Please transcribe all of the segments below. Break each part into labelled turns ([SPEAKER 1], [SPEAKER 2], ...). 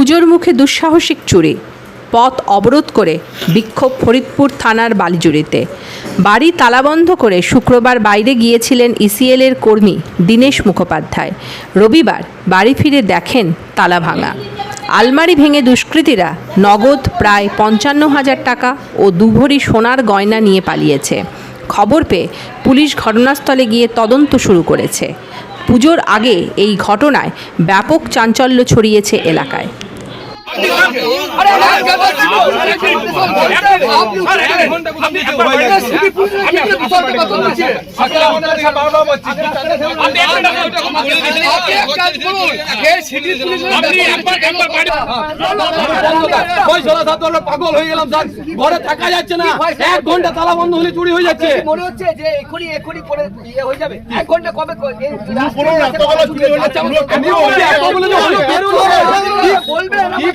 [SPEAKER 1] পুজোর মুখে দুঃসাহসিক চুরি, পথ অবরোধ করে বিক্ষোভ ফরিদপুর থানার বালিজুড়িতে। বাড়ি তালাবন্ধ করে শুক্রবার বাইরে গিয়েছিলেন ইসিএলের কর্মী দীনেশ মুখোপাধ্যায়। রবিবার বাড়ি ফিরে দেখেন তালা ভাঙা। আলমারি ভেঙে দুষ্কৃতীরা নগদ প্রায় পঞ্চান্ন হাজার টাকা ও দুভরি সোনার গয়না নিয়ে পালিয়েছে। খবর পেয়ে পুলিশ ঘটনাস্থলে গিয়ে তদন্ত শুরু করেছে। পুজোর আগে এই ঘটনায় ব্যাপক চাঞ্চল্য ছড়িয়েছে এলাকায়।
[SPEAKER 2] পাগল হয়ে গেলাম স্যার ঘরে থাকা যাচ্ছে না এক ঘণ্টা তালা বন্ধ হলে চুরি হয়ে যাচ্ছে
[SPEAKER 3] মনে হচ্ছে যে এখনই এখনই পরে ইয়ে হয়ে যাবে এক ঘণ্টা কবে ক-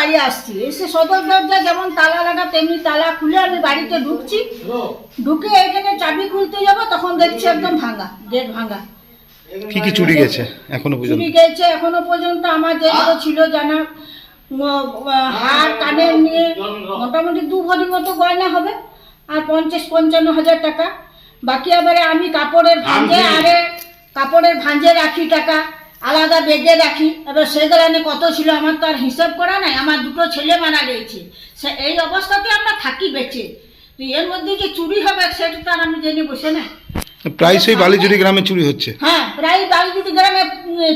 [SPEAKER 4] বাড়ি আসছি। এসে সদর দরজা যেমন তালা লাগা তেমনি তালা খুলে আমি বাড়িতে ঢুকছি। ঢুকে এখানে চাবি খুলতে যাব তখন দেখছি একদম ভাঙা গেট ভাঙা।
[SPEAKER 5] কি কি চুরি গেছে এখনও পর্যন্ত?
[SPEAKER 4] চুরি গেছে এখনও পর্যন্ত আমার যেগুলো ছিল জানা হার কানের নিয়ে মোটামুটি দু ভরি মতো গয়না হবে আর পঞ্চাশ পঞ্চান্ন হাজার টাকা। বাকি এবারে আমি কাপড়ের ভাঁজে আরে কাপড়ের ভাঁজে রাখি টাকা। আলাদা বেগে রাখি। এবার সেগুলানে কত ছিল আমার তো আর হিসাব করা নাই। আমার দুটো ছেলে মারা গেছে। সে এই অবস্থাতে আমরা থাকি বেঁচে। এর মধ্যে যে চুরি হবে সেটা তো আর আমি জেনে বসে না।
[SPEAKER 5] প্রায়শই বালিজুড়ি গ্রামে চুরি হচ্ছে।
[SPEAKER 4] হ্যাঁ প্রায় বালিজুটি গ্রামে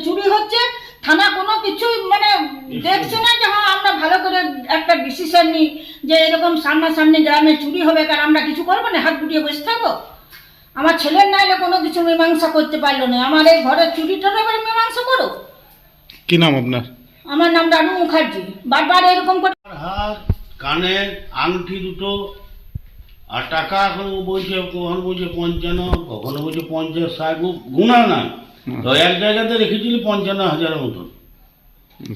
[SPEAKER 4] চুরি হচ্ছে। থানা কোনো কিছু মানে দেখছে না যে হ্যাঁ আমরা ভালো করে একটা ডিসিশন নিই যে এরকম সামনাসামনি গ্রামে চুরি হবে কারণ আমরা কিছু করব না? হাত গুটিয়ে বসে থাকব? আমার ছেলের নাইলে কোনো কিছু মীমাংসা করতে পারল না। আমার এই ঘরের চুরিটার এবার মীমাংসা করো।
[SPEAKER 5] কি নাম আপনার?
[SPEAKER 4] আমার নাম রানু মুখার্জি। বারবার এরকম করে
[SPEAKER 6] হাত কানের আংটি দুটো আর টাকা এখন ও বলছে কখন বলছে পঞ্চান্ন কখনো বলছে পঞ্চাশ ষাট গুণা না তো এক জায়গাতে রেখেছিলি পঞ্চান্ন হাজারের মতন।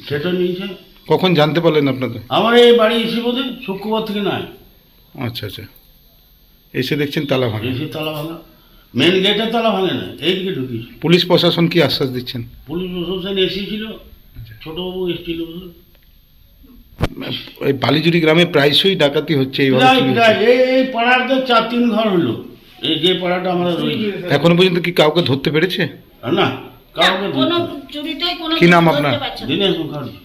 [SPEAKER 6] সেটা নিয়েছে।
[SPEAKER 5] কখন জানতে পারলেন আপনাদের?
[SPEAKER 6] আমার এই বাড়ি এসে বোধ শুক্রবার থেকে নাই।
[SPEAKER 5] আচ্ছা আচ্ছা। এসে দেখছেন তালা ভাঙা।
[SPEAKER 6] এসে তালা ভাঙা। মেন গেটে তালা ভাঙে না এইদিকে ঢুকিয়েছে
[SPEAKER 5] পুলিশ প্রশাসন কি আশ্বাস দিচ্ছেন?
[SPEAKER 6] পুলিশ প্রশাসন এসেছিল ছোটবাবু এসেছিল
[SPEAKER 5] এই বালিজুড়ি গ্রামে প্রায়শই ডাকাতি হচ্ছে এইভাবে।
[SPEAKER 6] এই এই পাড়ার তো চার তিন ঘর হলো। এই যে পাড়াটা আমরা রয়েছি।
[SPEAKER 5] এখনও পর্যন্ত কি কাউকে ধরতে পেরেছে?
[SPEAKER 6] না কাউকে
[SPEAKER 4] কোনো। চুরিতেই কোনো
[SPEAKER 5] কি নাম আপনার?
[SPEAKER 6] দিনেশ মুখার্জি।